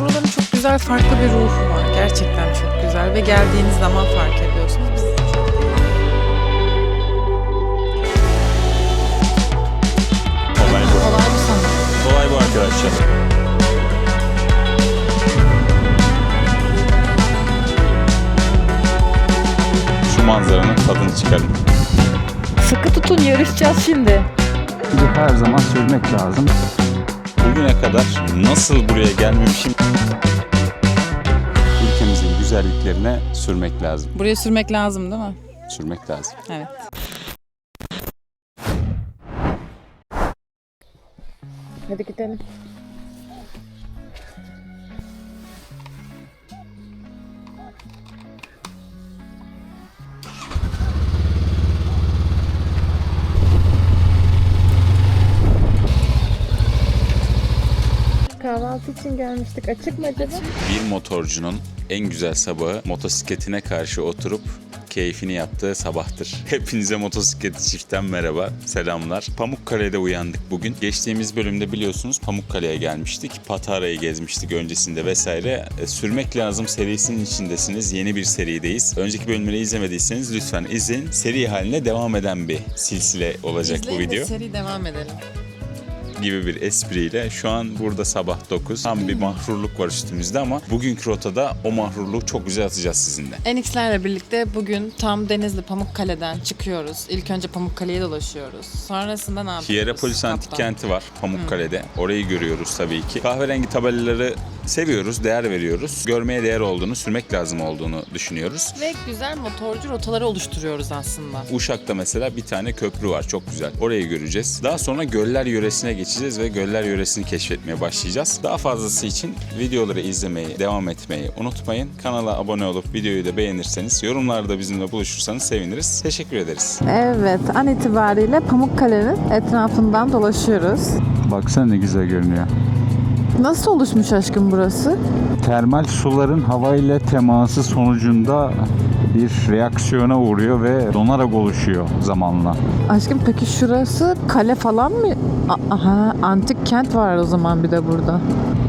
Buraların çok güzel farklı bir ruhu var. Gerçekten çok güzel ve geldiğiniz zaman fark ediyorsunuz. Biz Olay bu. kolay bir sanırım. Olay bu arkadaşlar. Şu manzaranın tadını çıkarın. Sıkı tutun yarışacağız şimdi. her zaman sürmek lazım. Bugüne kadar nasıl buraya gelmemişim? Güzelliklerine sürmek lazım. Buraya sürmek lazım değil mi? Sürmek lazım. Evet. Hadi gidelim. Kahvaltı için gelmiştik. Açık mı acaba? Bir motorcunun en güzel sabahı motosikletine karşı oturup keyfini yaptığı sabahtır. Hepinize motosikletli çiftten merhaba, selamlar. Pamukkale'de uyandık bugün. Geçtiğimiz bölümde biliyorsunuz Pamukkale'ye gelmiştik. Patara'yı gezmiştik öncesinde vesaire. E, Sürmek Lazım serisinin içindesiniz. Yeni bir serideyiz. Önceki bölümleri izlemediyseniz lütfen izleyin. Seri haline devam eden bir silsile olacak bu İzleyin ve video seri devam edelim. Gibi bir espriyle şu an burada sabah 9. Tam bir mahrurluk var üstümüzde ama bugünkü rotada o mahrurluğu çok güzel atacağız sizinle. Enix'lerle birlikte bugün tam Denizli Pamukkale'den çıkıyoruz. İlk önce Pamukkale'ye dolaşıyoruz. Sonrasında ne yapıyoruz? Hierapolis Antik Kaptan? Kenti var Pamukkale'de. Orayı görüyoruz tabii ki. Kahverengi tabelaları seviyoruz, değer veriyoruz. Görmeye değer olduğunu, sürmek lazım olduğunu düşünüyoruz. Ve güzel motorcu rotaları oluşturuyoruz aslında. Uşak'ta mesela bir tane köprü var çok güzel. Orayı göreceğiz. Daha sonra Göller Yöresi'ne geçeceğiz ve Göller Yöresi'ni keşfetmeye başlayacağız. Daha fazlası için videoları izlemeyi, devam etmeyi unutmayın. Kanala abone olup videoyu da beğenirseniz, yorumlarda bizimle buluşursanız seviniriz. Teşekkür ederiz. Evet, an itibariyle Pamukkale'nin etrafından dolaşıyoruz. Baksana ne güzel görünüyor. Nasıl oluşmuş aşkım burası? Termal suların hava ile teması sonucunda bir reaksiyona uğruyor ve donarak oluşuyor zamanla. Aşkım peki şurası kale falan mı? Aha, antik kent var o zaman bir de burada.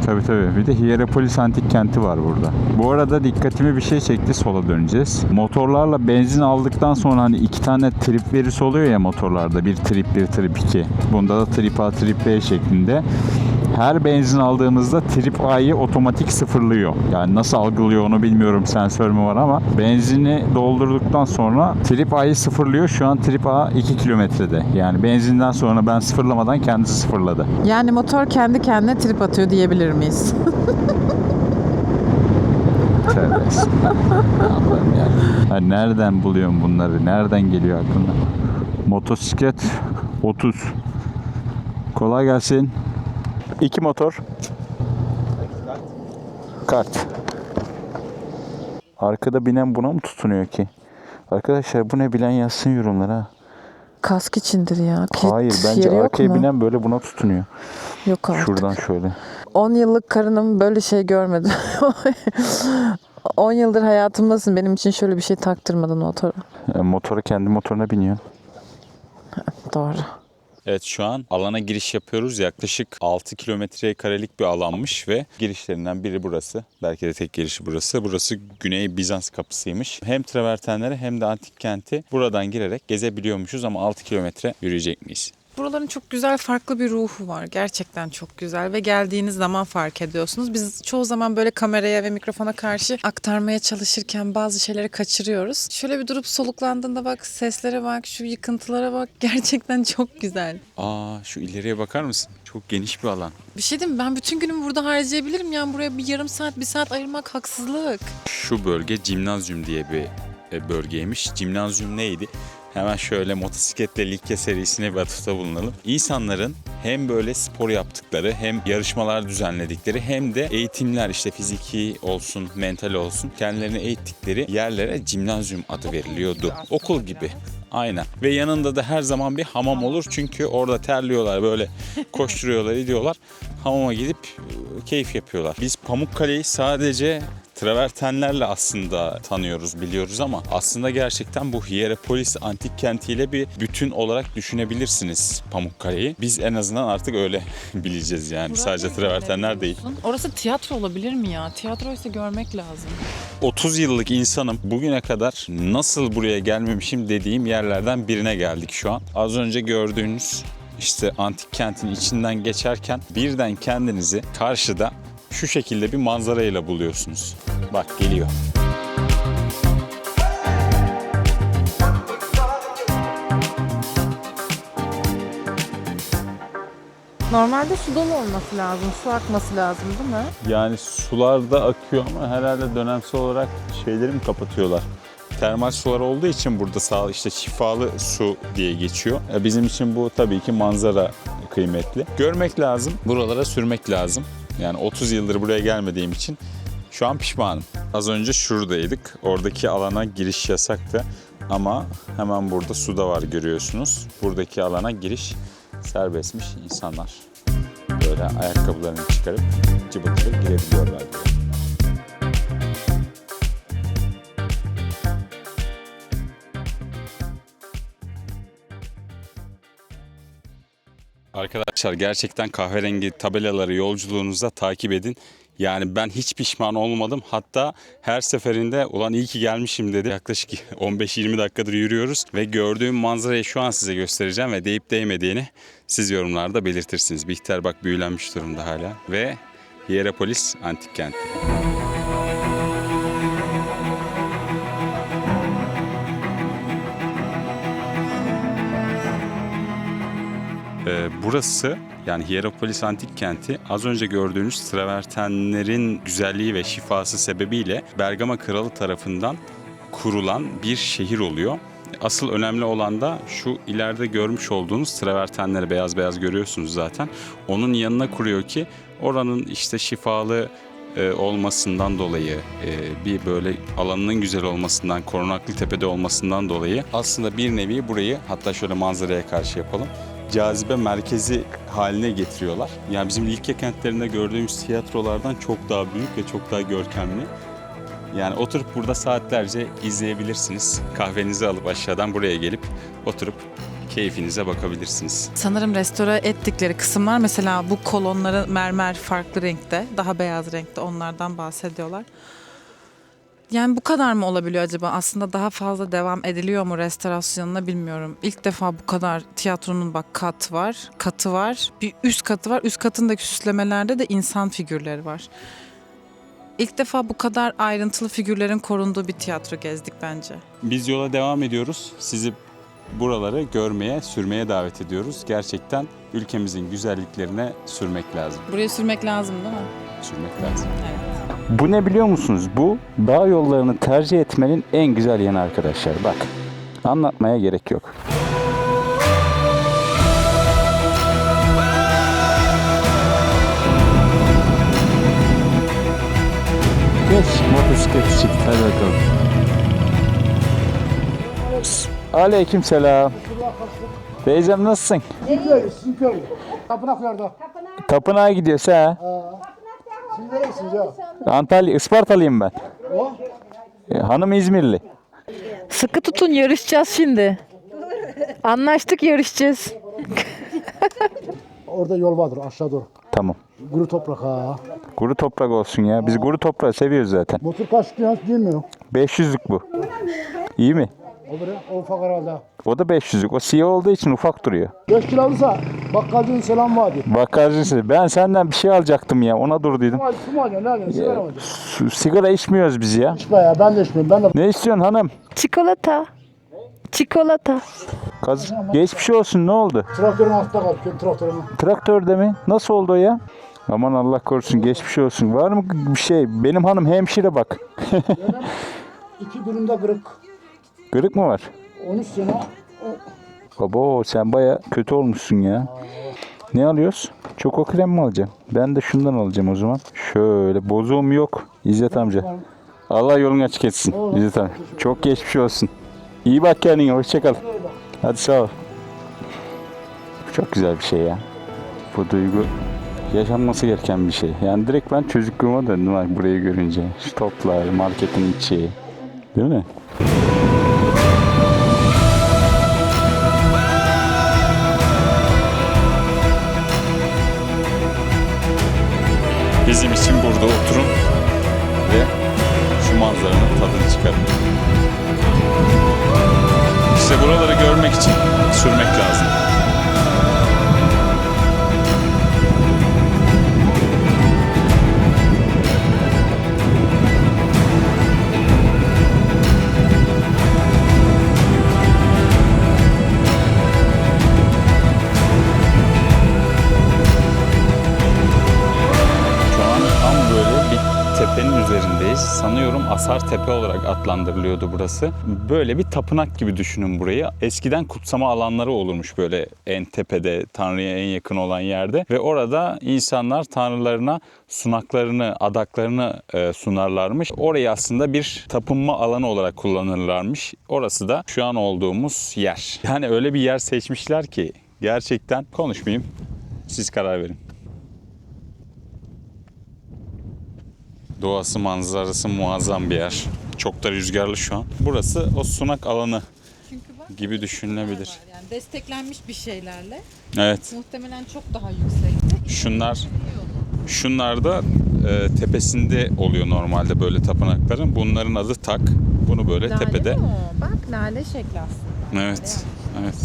Tabii tabii. Bir de Hierapolis Antik Kenti var burada. Bu arada dikkatimi bir şey çekti. Sola döneceğiz. Motorlarla benzin aldıktan sonra hani iki tane trip verisi oluyor ya motorlarda. Bir trip bir trip 2. Bunda da trip A trip B şeklinde. Her benzin aldığımızda trip A'yı otomatik sıfırlıyor. Yani nasıl algılıyor onu bilmiyorum sensör mü var ama benzini doldurduktan sonra trip A'yı sıfırlıyor. Şu an trip A 2 kilometrede. Yani benzinden sonra ben sıfırlamadan kendisi sıfırladı. Yani motor kendi kendine trip atıyor diyebilir miyiz? Tövbe estağfurullah. Allah'ım ya. Ha, nereden buluyorsun bunları? Nereden geliyor aklına? Motosiklet 30. Kolay gelsin. İki motor. Kart. Arkada binen buna mı tutunuyor ki? Arkadaşlar bu ne bilen yazsın yorumlara. Kask içindir ya. Kit Hayır bence yeri arkaya mu? binen böyle buna tutunuyor. Yok artık. Şuradan şöyle. 10 yıllık karınım böyle şey görmedi. 10 yıldır hayatımdasın. Benim için şöyle bir şey taktırmadın motora. E, motora kendi motoruna biniyor. Doğru. Evet şu an alana giriş yapıyoruz. Yaklaşık 6 kilometre karelik bir alanmış ve girişlerinden biri burası. Belki de tek girişi burası. Burası Güney Bizans kapısıymış. Hem travertenleri hem de antik kenti buradan girerek gezebiliyormuşuz ama 6 kilometre yürüyecek miyiz? Buraların çok güzel farklı bir ruhu var. Gerçekten çok güzel ve geldiğiniz zaman fark ediyorsunuz. Biz çoğu zaman böyle kameraya ve mikrofona karşı aktarmaya çalışırken bazı şeyleri kaçırıyoruz. Şöyle bir durup soluklandığında bak seslere bak, şu yıkıntılara bak. Gerçekten çok güzel. Aa şu ileriye bakar mısın? Çok geniş bir alan. Bir şey diyeyim mi? ben bütün günümü burada harcayabilirim. Yani buraya bir yarım saat, bir saat ayırmak haksızlık. Şu bölge Cimnazyum diye bir e, bölgeymiş. Cimnazyum neydi? Hemen şöyle motosikletle Likya serisine bir atıfta bulunalım. İnsanların hem böyle spor yaptıkları hem yarışmalar düzenledikleri hem de eğitimler işte fiziki olsun mental olsun kendilerini eğittikleri yerlere cimnazyum adı veriliyordu. Okul gibi. Aynen. Ve yanında da her zaman bir hamam olur çünkü orada terliyorlar böyle koşturuyorlar ediyorlar. Hamama gidip e, keyif yapıyorlar. Biz Pamukkale'yi sadece travertenlerle aslında tanıyoruz, biliyoruz ama aslında gerçekten bu Hierapolis antik kentiyle bir bütün olarak düşünebilirsiniz Pamukkale'yi. Biz en azından artık öyle bileceğiz yani. Sadece travertenler değil. Orası tiyatro olabilir mi ya? Tiyatro ise görmek lazım. 30 yıllık insanım. Bugüne kadar nasıl buraya gelmemişim dediğim yerlerden birine geldik şu an. Az önce gördüğünüz işte antik kentin içinden geçerken birden kendinizi karşıda şu şekilde bir manzarayla buluyorsunuz. Bak geliyor. Normalde su dolu olması lazım. Su akması lazım değil mi? Yani sularda akıyor ama herhalde dönemsel olarak şeyleri mi kapatıyorlar? Termal sular olduğu için burada sağ işte şifalı su diye geçiyor. E, Bizim için bu tabii ki manzara kıymetli. Görmek lazım, buralara sürmek lazım. Yani 30 yıldır buraya gelmediğim için şu an pişmanım. Az önce şuradaydık. Oradaki alana giriş yasaktı. Ama hemen burada su da var görüyorsunuz. Buradaki alana giriş serbestmiş insanlar. Böyle ayakkabılarını çıkarıp cıbıtırıp girebiliyorlar diye. Arkadaşlar gerçekten kahverengi tabelaları yolculuğunuzda takip edin. Yani ben hiç pişman olmadım. Hatta her seferinde ulan iyi ki gelmişim dedi. Yaklaşık 15-20 dakikadır yürüyoruz ve gördüğüm manzarayı şu an size göstereceğim ve deyip değmediğini siz yorumlarda belirtirsiniz. Bihter bak büyülenmiş durumda hala ve Hierapolis antik kenti. Ee, burası yani Hierapolis Antik Kenti az önce gördüğünüz travertenlerin güzelliği ve şifası sebebiyle Bergama Kralı tarafından kurulan bir şehir oluyor. Asıl önemli olan da şu ileride görmüş olduğunuz travertenleri beyaz beyaz görüyorsunuz zaten. Onun yanına kuruyor ki oranın işte şifalı e, olmasından dolayı e, bir böyle alanının güzel olmasından, korunaklı tepede olmasından dolayı aslında bir nevi burayı hatta şöyle manzaraya karşı yapalım cazibe merkezi haline getiriyorlar. Yani bizim Likya kentlerinde gördüğümüz tiyatrolardan çok daha büyük ve çok daha görkemli. Yani oturup burada saatlerce izleyebilirsiniz. Kahvenizi alıp aşağıdan buraya gelip oturup keyfinize bakabilirsiniz. Sanırım restore ettikleri kısımlar mesela bu kolonları mermer farklı renkte, daha beyaz renkte onlardan bahsediyorlar. Yani bu kadar mı olabiliyor acaba? Aslında daha fazla devam ediliyor mu restorasyonuna bilmiyorum. İlk defa bu kadar tiyatronun bak kat var, katı var. Bir üst katı var. Üst katındaki süslemelerde de insan figürleri var. İlk defa bu kadar ayrıntılı figürlerin korunduğu bir tiyatro gezdik bence. Biz yola devam ediyoruz. Sizi buraları görmeye, sürmeye davet ediyoruz. Gerçekten ülkemizin güzelliklerine sürmek lazım. Buraya sürmek lazım değil mi? Sürmek lazım. Evet. Bu ne biliyor musunuz? Bu dağ yollarını tercih etmenin en güzel yanı arkadaşlar. Bak anlatmaya gerek yok. Geç motosiklet çık hadi bakalım. Aleyküm selam. Teyzem nasılsın? Köy, sizin köy. Tapınaklarda. Tapınağa gidiyorsa ha. Siz neresiniz ya? Antalya, Ispartalıyım ben. O? E, hanım İzmirli. Sıkı tutun yarışacağız şimdi. Anlaştık yarışacağız. Orada yol vardır aşağı doğru. Tamam. Kuru toprak ha. Kuru toprak olsun ya. Biz kuru toprağı seviyoruz zaten. Motor kaç diyor değil mi? 500'lük bu. İyi mi? O biri o ufak herhalde. O da 500'lük. O siyah olduğu için ufak duruyor. 5 kilo alırsa bakkalcının selam vardı. Bakarcısı. Ben senden bir şey alacaktım ya. Ona dur dedim. Mu alacaksın? Ne alacaksın? Sigara mı alacaksın? Su- sigara içmiyoruz biz ya. İçme ya ben de içmiyorum. Ben de Ne istiyorsun hanım? Çikolata. Çikolata. Kaz Geçmiş olsun ne oldu? traktörün altında kaldı. Kendi traktörümü. Traktörde mi? Nasıl oldu o ya? Aman Allah korusun geçmiş olsun. Var mı bir şey? Benim hanım hemşire bak. İki bölümde kırık. Kırık mı var? 13 sene. O, Baba sen baya kötü olmuşsun ya. Ne alıyoruz? Çoko krem mi alacaksın? Ben de şundan alacağım o zaman. Şöyle bozuğum yok. İzzet amca. Allah yolunu açık etsin. İzzet amca. Çok geçmiş olsun. İyi bak kendine. Hoşça kal. Hadi sağ ol. Çok güzel bir şey ya. Bu duygu yaşanması gereken bir şey. Yani direkt ben çocukluğuma döndüm burayı görünce. Şu toplar, marketin içi. Değil mi? Çıkarın. İşte buraları görmek için sürmek lazım. Sanıyorum Asar Tepe olarak adlandırılıyordu burası. Böyle bir tapınak gibi düşünün burayı. Eskiden kutsama alanları olurmuş böyle en tepede, Tanrı'ya en yakın olan yerde. Ve orada insanlar tanrılarına sunaklarını, adaklarını e, sunarlarmış. Orayı aslında bir tapınma alanı olarak kullanırlarmış. Orası da şu an olduğumuz yer. Yani öyle bir yer seçmişler ki gerçekten konuşmayayım. Siz karar verin. Doğası manzarası muazzam bir yer. Çok da rüzgarlı şu an. Burası o sunak alanı Çünkü bak gibi düşünülebilir. yani desteklenmiş bir şeylerle Evet. muhtemelen çok daha yüksekti. Şunlar şunlar da e, tepesinde oluyor normalde böyle tapınakların. Bunların adı tak. Bunu böyle tepede. mi o? Bak lale şekli aslında. Evet. Evet.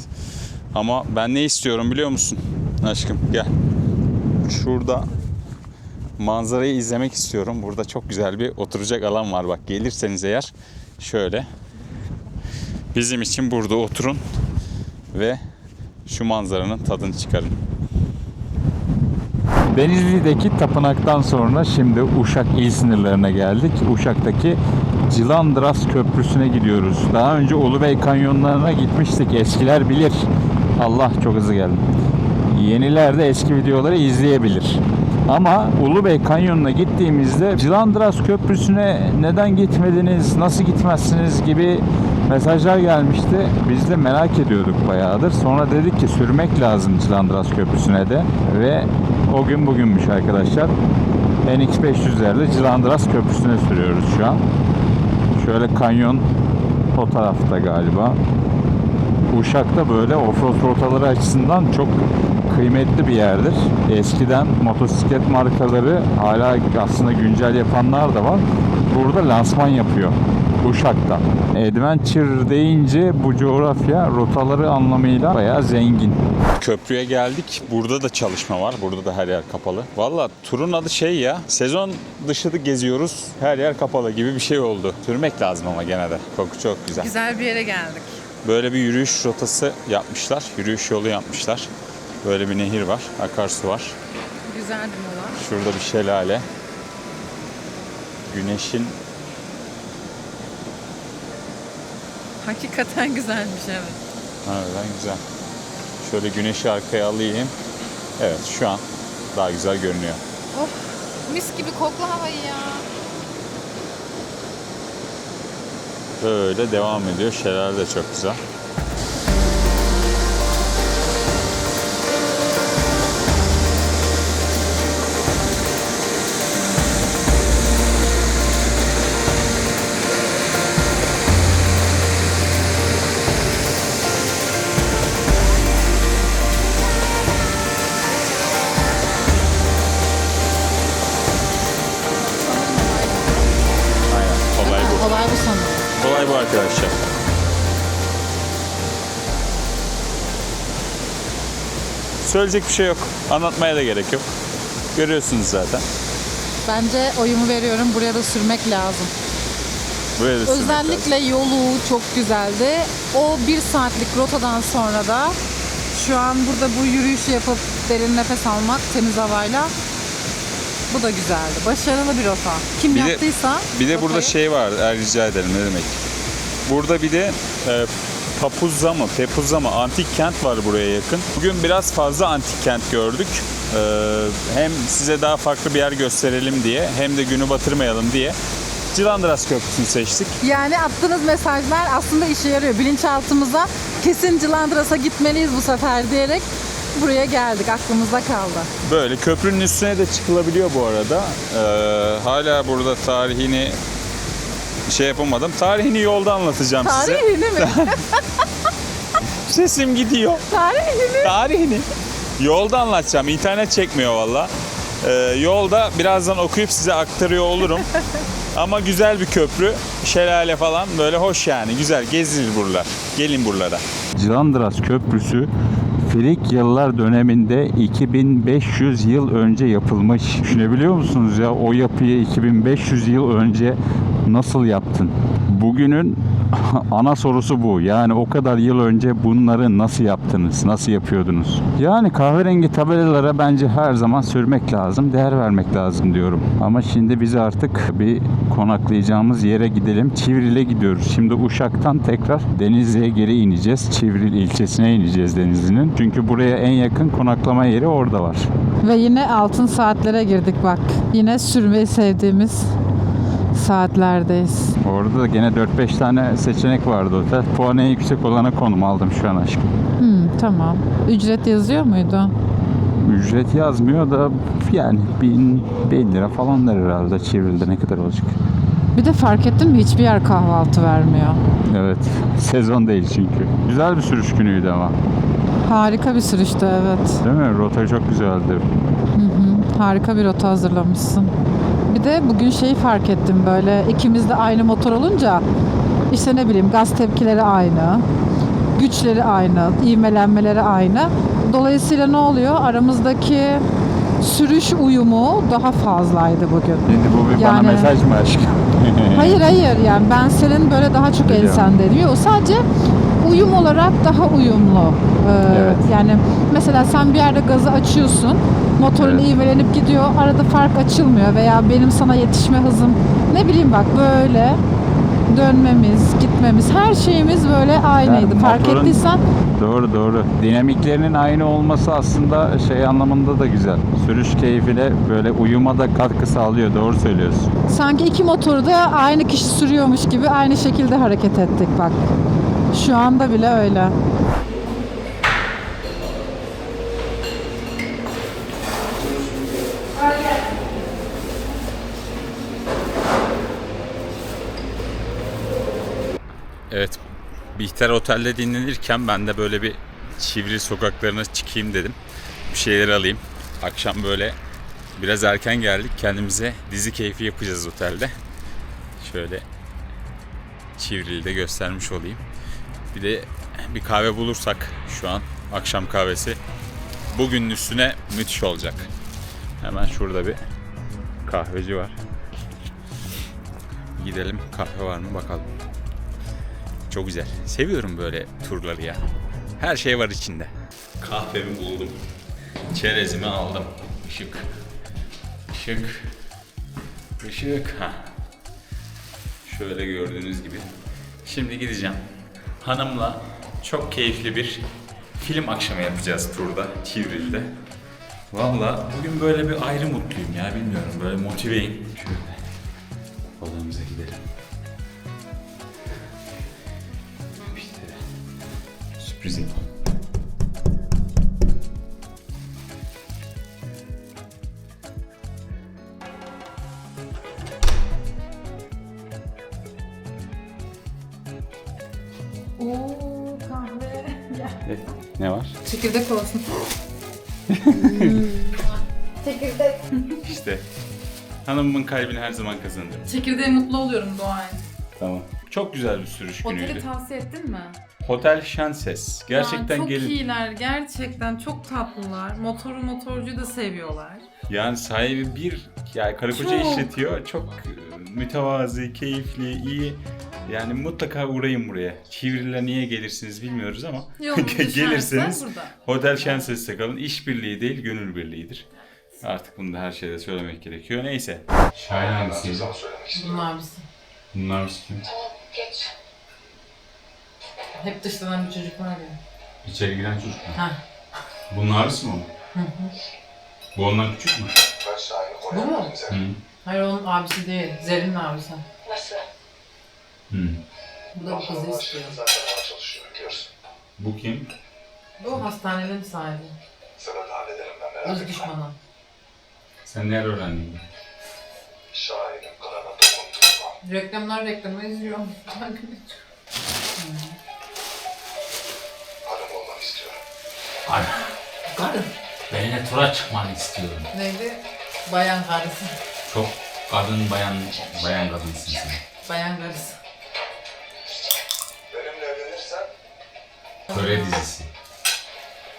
Ama ben ne istiyorum biliyor musun? Aşkım gel. Şurada manzarayı izlemek istiyorum. Burada çok güzel bir oturacak alan var. Bak gelirseniz eğer şöyle. Bizim için burada oturun ve şu manzaranın tadını çıkarın. Denizli'deki tapınaktan sonra şimdi Uşak il sınırlarına geldik. Uşak'taki Cilandras Köprüsü'ne gidiyoruz. Daha önce Ulubey Kanyonlarına gitmiştik. Eskiler bilir. Allah çok hızlı geldim. Yeniler de eski videoları izleyebilir. Ama Ulubey Kanyonu'na gittiğimizde Cilandras Köprüsü'ne neden gitmediniz, nasıl gitmezsiniz gibi mesajlar gelmişti. Biz de merak ediyorduk bayağıdır. Sonra dedik ki sürmek lazım Cilandras Köprüsü'ne de. Ve o gün bugünmüş arkadaşlar. NX500'lerle Cilandras Köprüsü'ne sürüyoruz şu an. Şöyle kanyon o tarafta galiba. Uşak'ta böyle offroad rotaları açısından çok kıymetli bir yerdir. Eskiden motosiklet markaları hala aslında güncel yapanlar da var. Burada lansman yapıyor. Uşak'ta. Adventure deyince bu coğrafya rotaları anlamıyla bayağı zengin. Köprüye geldik. Burada da çalışma var. Burada da her yer kapalı. Valla turun adı şey ya. Sezon dışı da geziyoruz. Her yer kapalı gibi bir şey oldu. Sürmek lazım ama gene de. Koku çok güzel. Güzel bir yere geldik. Böyle bir yürüyüş rotası yapmışlar. Yürüyüş yolu yapmışlar. Böyle bir nehir var. Akarsu var. Güzel bir mola. Şurada bir şelale. Güneşin Hakikaten güzelmiş evet. harbiden güzel. Şöyle güneşi arkaya alayım. Evet şu an daha güzel görünüyor. Oh mis gibi kokla havayı ya. Böyle devam ediyor. Şelale de çok güzel. Söyleyecek bir şey yok. Anlatmaya da gerek yok. Görüyorsunuz zaten. Bence oyumu veriyorum. Buraya da sürmek lazım. Buraya da sürmek lazım. Özellikle yolu çok güzeldi. O bir saatlik rotadan sonra da şu an burada bu yürüyüşü yapıp derin nefes almak temiz havayla bu da güzeldi. Başarılı bir rota. Kim Bir de- yaptıysa Bir de burada rotayı- şey var. Rica ederim ne demek. Burada bir de e, Papuzza mı, Tepuzza mı antik kent var buraya yakın. Bugün biraz fazla antik kent gördük. E, hem size daha farklı bir yer gösterelim diye hem de günü batırmayalım diye Cilandras Köprüsü'nü seçtik. Yani attığınız mesajlar aslında işe yarıyor. Bilinçaltımıza kesin Cilandras'a gitmeliyiz bu sefer diyerek buraya geldik. Aklımızda kaldı. Böyle köprünün üstüne de çıkılabiliyor bu arada. Ee, hala burada tarihini şey yapamadım. Tarihini yolda anlatacağım size. Tarihini mi? Sesim gidiyor. Tarihini mi? Tarihini. Yolda anlatacağım. İnternet çekmiyor valla. Ee, yolda birazdan okuyup size aktarıyor olurum. Ama güzel bir köprü, şelale falan böyle hoş yani. Güzel gezilir buralar. Gelin buralara. Cilandras Köprüsü Frikyalılar döneminde 2500 yıl önce yapılmış. Düşünebiliyor musunuz ya o yapıyı 2500 yıl önce nasıl yaptın? Bugünün ana sorusu bu. Yani o kadar yıl önce bunları nasıl yaptınız? Nasıl yapıyordunuz? Yani kahverengi tabelalara bence her zaman sürmek lazım, değer vermek lazım diyorum. Ama şimdi biz artık bir konaklayacağımız yere gidelim. Çivril'e gidiyoruz. Şimdi Uşak'tan tekrar Denizli'ye geri ineceğiz. Çivril ilçesine ineceğiz Denizli'nin. Çünkü buraya en yakın konaklama yeri orada var. Ve yine altın saatlere girdik bak. Yine sürmeyi sevdiğimiz saatlerdeyiz. Orada da gene 4-5 tane seçenek vardı otel. Puanı en yüksek olana konum aldım şu an aşkım. Hmm, tamam. Ücret yazıyor muydu? Ücret yazmıyor da yani 1000, 1000 lira falandır herhalde Çivril'de ne kadar olacak. Bir de fark ettin mi hiçbir yer kahvaltı vermiyor. Evet sezon değil çünkü. Güzel bir sürüş günüydü ama. Harika bir sürüştü evet. Değil mi? Rota çok güzeldi. Harika bir rota hazırlamışsın. Bir de bugün şeyi fark ettim böyle ikimiz de aynı motor olunca işte ne bileyim gaz tepkileri aynı, güçleri aynı, ivmelenmeleri aynı. Dolayısıyla ne oluyor? Aramızdaki sürüş uyumu daha fazlaydı bugün. Şimdi bu bir bana Yani- mesaj mı aşkım? Hayır hayır yani ben senin böyle daha çok Biliyorum. sende diyor. O sadece uyum olarak daha uyumlu. Ee, Evet. Yani mesela sen bir yerde gazı açıyorsun. Motorun Evet. ivmelenip gidiyor. Arada fark açılmıyor veya benim sana yetişme hızım ne bileyim bak böyle dönmemiz, gitmemiz her şeyimiz böyle aynıydı. Yani fark motorun- ettiysen Doğru doğru. Dinamiklerinin aynı olması aslında şey anlamında da güzel. Sürüş keyfine böyle uyuma da katkı sağlıyor. Doğru söylüyorsun. sanki iki motoru da aynı kişi sürüyormuş gibi aynı şekilde hareket ettik bak. Şu anda bile öyle. Evet, Bihter Otel'de dinlenirken ben de böyle bir Çivril sokaklarına çıkayım dedim. Bir şeyler alayım. Akşam böyle biraz erken geldik. Kendimize dizi keyfi yapacağız otelde. Şöyle Çivril'de göstermiş olayım. Bir de bir kahve bulursak şu an akşam kahvesi bugünün üstüne müthiş olacak. Hemen şurada bir kahveci var. Gidelim kahve var mı bakalım. Çok güzel. Seviyorum böyle turları ya. Her şey var içinde. Kahvemi buldum. Çerezimi aldım. Işık. Işık. Işık. Ha. Şöyle gördüğünüz gibi. Şimdi gideceğim. Hanımla çok keyifli bir film akşamı yapacağız turda. Çivril'de. Valla bugün böyle bir ayrı mutluyum ya bilmiyorum böyle motiveyim. Şöyle sürpriz yapalım. Oo kahve. Ne var? Çekirdek olsun. Çekirdek. İşte hanımımın kalbini her zaman kazanırım. Çekirdeğe mutlu oluyorum Doğan. Tamam. Çok güzel bir sürüş günüydü. Oteli tavsiye ettin mi? Hotel Şenses. Gerçekten çok gelin. iyiler gerçekten çok tatlılar. Motoru motorcu da seviyorlar. Yani sahibi bir yani karı koca Çok. işletiyor. Çok e, mütevazi, keyifli, iyi. Yani mutlaka uğrayın buraya. Çivril'e niye gelirsiniz bilmiyoruz ama Yolunuz düşerse gelirseniz burada. Hotel Şenses'te kalın. İşbirliği değil, gönül birliğidir. Artık bunu da her şeyde söylemek gerekiyor. Neyse. Şahin hangisiydi? Bunlar bizim. Bunlar kim? Hep dışlanan bir çocuk var ya. İçeri giren çocuk mu? Heh. Bunun abisi mi o? Bu ondan küçük mü? Bu mu? Hı. Hayır onun abisi değil. Zerrin'in abisi. Hı. Bu da bu kızı istiyor. Bu kim? Bu hastanenin sahibi. Öz düşmanı. Sen nerede öğrendin? bunu? Reklamlar reklamı izliyor. Ay, Karın. benimle tura çıkmanı istiyorum. Neydi? Bayan karısı. Çok kadın bayan bayan kadınsın sen. Bayan karısı. Benimle evlenirsen Töre dizisi.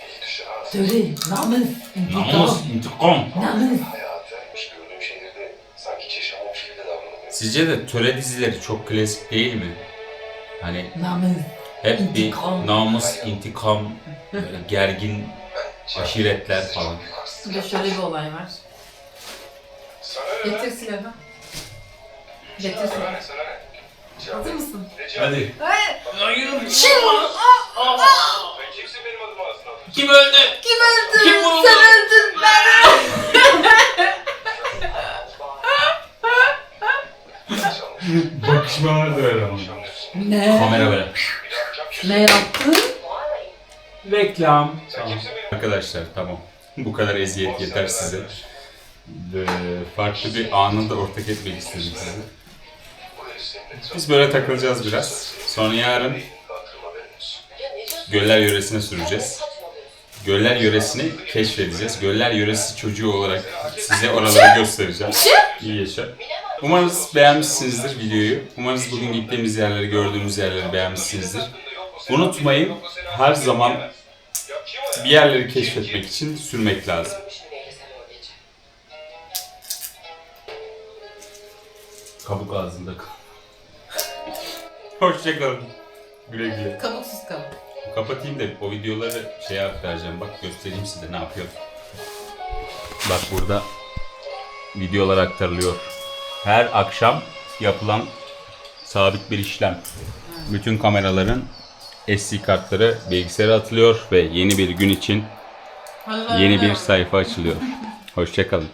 iyi düşün ha. Töre, namus, Namus, intikam. namus. Sizce de töre dizileri çok klasik değil mi? Hani Namus. hep bir İntikam. namus, intikam, böyle gergin aşiretler falan. Bir de şöyle bir olay var. Getir silahı. Getir silahı. Hazır mısın? Hadi. Benim adıma ağzına atıyorsun? Kim öldü? Kim öldü? Kim vuruldu? Sen öldün ben. Bakışmalar da öyle ama. Ne? Kamera böyle. Ne yaptın? Reklam. Benim Arkadaşlar tamam. Bu kadar eziyet yeter size. Ee, farklı bir anında ortak etmek istedim size. Biz böyle takılacağız biraz. Sonra yarın. Göller yöresine süreceğiz. Göller yöresini keşfedeceğiz. Göller yöresi çocuğu olarak size oraları göstereceğim. İyi yaşa. Umarız beğenmişsinizdir videoyu. Umarız bugün gittiğimiz yerleri, gördüğümüz yerleri beğenmişsinizdir. Unutmayın her zaman bir yerleri keşfetmek için sürmek lazım. Kabuk ağzında kal. Hoşçakalın. Güle güle. Kabuksuz kabuk. Kapatayım da o videoları şeye aktaracağım. Bak göstereyim size ne yapıyor. Bak burada videolar aktarılıyor. Her akşam yapılan sabit bir işlem. Bütün kameraların SD kartları bilgisayara atılıyor ve yeni bir gün için yeni bir sayfa açılıyor. Hoşçakalın.